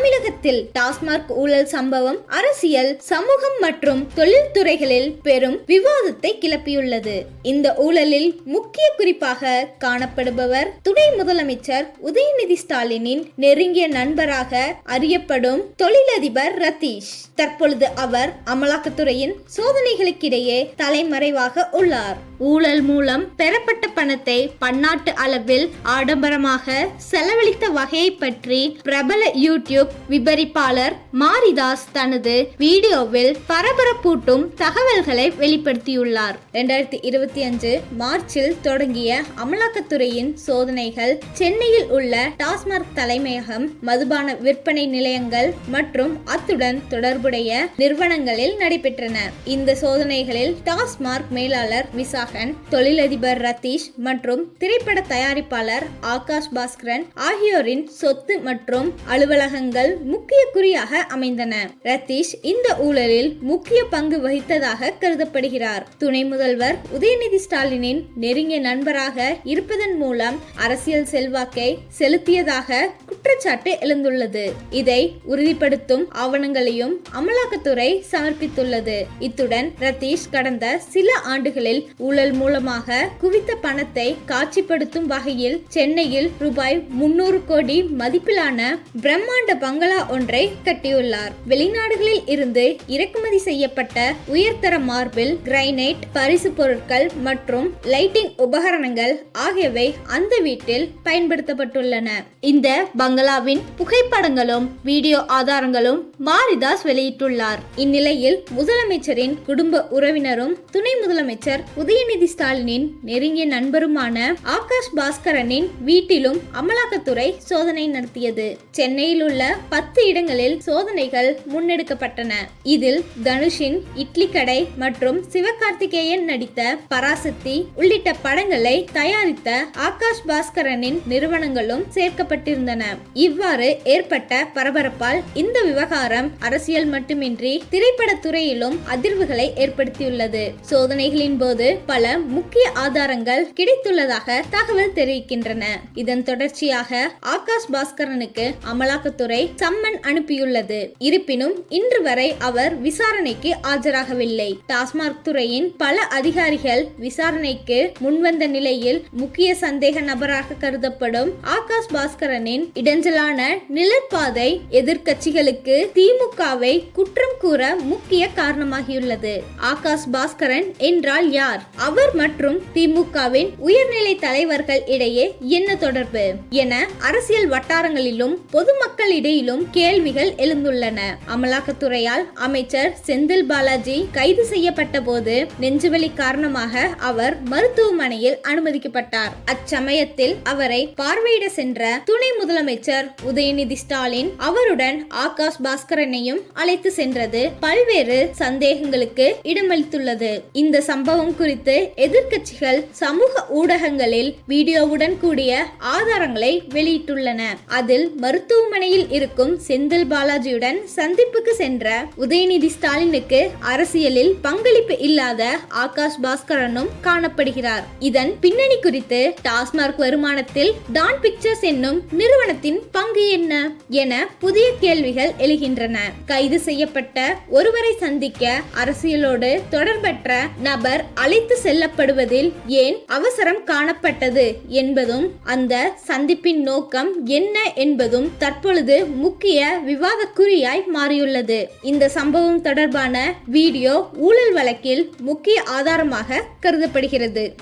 தமிழகத்தில் டாஸ்மாக் ஊழல் சம்பவம் அரசியல் சமூகம் மற்றும் தொழில்துறைகளில் பெரும் விவாதத்தை கிளப்பியுள்ளது. இந்த ஊழலில் முக்கிய குறிப்பாக காணப்படுபவர் துணை முதலமைச்சர் உதயநிதி ஸ்டாலினின் நெருங்கிய நண்பராக அறியப்படும் தொழிலதிபர் ரதீஷ். தற்பொழுது அவர் அமலாக்கத்துறையின் சோதனைகளுக்கிடையே தலைமறைவாக உள்ளார். ஊழல் மூலம் பெறப்பட்ட பணத்தை பன்னாட்டு அளவில் ஆடம்பரமாக செலவழித்த வகையை பற்றி பிரபல யூடியூப் விபரிப்பாளர் மாரிதாஸ் தனது வீடியோவில் பரபரப்பூட்டும் தகவல்களை வெளிப்படுத்தியுள்ளார். இரண்டாயிரத்தி இருபத்தி அஞ்சு மார்ச்சில் தொடங்கிய அமலாக்கத்துறையின் சோதனைகள் சென்னையில் உள்ள டாஸ்மாக் தலைமையகம் மதுபான விற்பனை நிலையங்கள் மற்றும் அத்துடன் தொடர்புடைய நிறுவனங்களில் நடைபெற்றன. இந்த சோதனைகளில் டாஸ்மாக் மேலாளர் விசாகன் தொழிலதிபர் ரதீஷ் மற்றும் திரைப்பட தயாரிப்பாளர் ஆகாஷ் பாஸ்கரன் ஆகியோரின் சொத்து மற்றும் அலுவலகங்கள் முக்கிய குறியாக அமைந்தன. ரத்தீஷ் இந்த ஊழலில் முக்கிய பங்கு வகித்ததாக கருதப்படுகிறார். துணை முதல்வர் உதயநிதி ஸ்டாலினின் நெருங்கிய நண்பராக இருப்பதன் மூலம் அரசியல் செல்வாக்கை செலுத்தியதாக குற்றச்சாட்டு எழுந்துள்ளது. இதை உறுதிப்படுத்தும் ஆவணங்களையும் அமலாக்கத்துறை சமர்ப்பித்துள்ளது. இத்துடன் ரதீஷ் கடந்த சில ஆண்டுகளில் ஊழல் மூலமாக குவித்த பணத்தை காட்சிப்படுத்தும் வகையில் சென்னையில் ரூபாய் முன்னூறு கோடி மதிப்பிலான பிரம்மாண்ட பங்களா ஒன்றை கட்டியுள்ளார். வெளிநாடுகளில் இருந்து இறக்குமதி செய்யப்பட்ட உயர்தர மார்பிள் கிரைனைட் பரிசு பொருட்கள் மற்றும் லைட்டிங் உபகரணங்கள் ஆகியவை அந்த வீட்டில் பயன்படுத்தப்பட்டுள்ளன. இந்த பங்களாவின் புகைப்படங்களும் வீடியோ ஆதாரங்களும் மாரிதாஸ் வெளியிட்டுள்ளார். இந்நிலையில் முதலமைச்சரின் குடும்ப உறவினரும் துணை முதலமைச்சர் உதயநிதி ஸ்டாலினின் நெருங்கிய நண்பருமான ஆகாஷ் பாஸ்கரனின் வீட்டிலும் அமலாக்கத்துறை சோதனை நடத்தியது. சென்னையில் உள்ள பத்து இடங்களில் சோதனைகள் முன்னெடுக்கப்பட்டன. இதில் தனுஷின் இட்லி கடை மற்றும் சிவகார்த்திகேயன் நடித்த பராசக்தி உள்ளிட்ட படங்களை தயாரித்த ஆகாஷ் பாஸ்கரனின் நிறுவனங்களும் சேர்க்கப்பட்டிருந்தன. இவ்வாறு ஏற்பட்ட பரபரப்பால் இந்த விவகாரம் அரசியல் மட்டுமின்றி திரைப்பட துறையிலும் அதிர்வுகளை ஏற்படுத்தியுள்ளது. சோதனைகளின் போது பல முக்கிய ஆதாரங்கள் கிடைத்துள்ளதாக தகவல் தெரிவிக்கின்றன. இதன் தொடர்ச்சியாக ஆகாஷ் பாஸ்கரனுக்கு அமலாக்கத்துறை சம்மன் அனுப்பியுள்ளது. இருப்பினும் இன்று வரை அவர் விசாரணைக்கு ஆஜராகவில்லை. டாஸ்மாக் துறையின் பல அதிகாரிகள் விசாரணைக்கு முன்வந்த நிலையில் முக்கிய சந்தேக நபராக கருதப்படும் ஆகாஷ் பாஸ்கரனின் இடைஞ்சலான நிலப்பாதை எதிர்க்கட்சிகளுக்கு திமுகவை குற்றம் கூற முக்கிய காரணமாகியுள்ளது. ஆகாஷ் பாஸ்கரன் என்றால் யார்? அவர் மற்றும் திமுகவின் உயர்நிலை தலைவர்கள் இடையே என்ன தொடர்பு? என அரசியல் வட்டாரங்களிலும் பொதுமக்களிடையிலும் கேள்விகள் எழுந்துள்ளன. அமலாக்கத்துறையால் அமைச்சர் செந்தில் பாலாஜி கைது செய்யப்பட்ட போது நெஞ்சுவலி காரணமாக அவர் மருத்துவமனையில் அனுமதிக்கப்பட்டார். அச்சமயத்தில் அவரை பார்வையிட சென்ற துணை முதலமைச்சர் உதயநிதி ஸ்டாலின் அவருடன் ஆகாஷ் பாஸ்கரனையும் அழைத்து சென்றது. பல்வேறு சந்தேகங்களுக்கு இடமளித்துள்ளது. இந்த சம்பவம் குறித்து எதிர்க்கட்சிகள் சமூக ஊடகங்களில் வீடியோவுடன் கூடிய ஆதாரங்களை வெளியிட்டுள்ளன. அதில் மருத்துவமனையில் இருக்கும் செந்தில் பாலாஜியுடன் சந்திப்புக்கு சென்ற உதயநிதி ஸ்டாலினுக்கு அரசியலில் பங்களிப்பு இல்லாத ஆகாஷ் பாஸ்கரனும் காணப்படுகிறார். இதன் பின்னணி குறித்து டாஸ்மாக் வருமானத்தில் டான் பிக்சர்ஸ் என்னும் நிறுவனத்தின் பங்கு என்ன என புதிய கேள்விகள் எழுகின்றன. கைது செய்யப்பட்ட ஒருவரை சந்திக்க அரசியலோடு தொடர்பற்ற நபர் அழைத்து செல்லப்படுவதில் ஏன் அவசரம் காணப்பட்டது என்பதும் அந்த சந்திப்பின் நோக்கம் என்ன என்பதும் தற்பொழுது முக்கிய விவாதக்குறியாய் மாறியுள்ளது. இந்த சம்பவம் தொடர்பான வீடியோ ஊழல் வழக்கில் முக்கிய ஆதாரமாக கருதப்படுகிறது.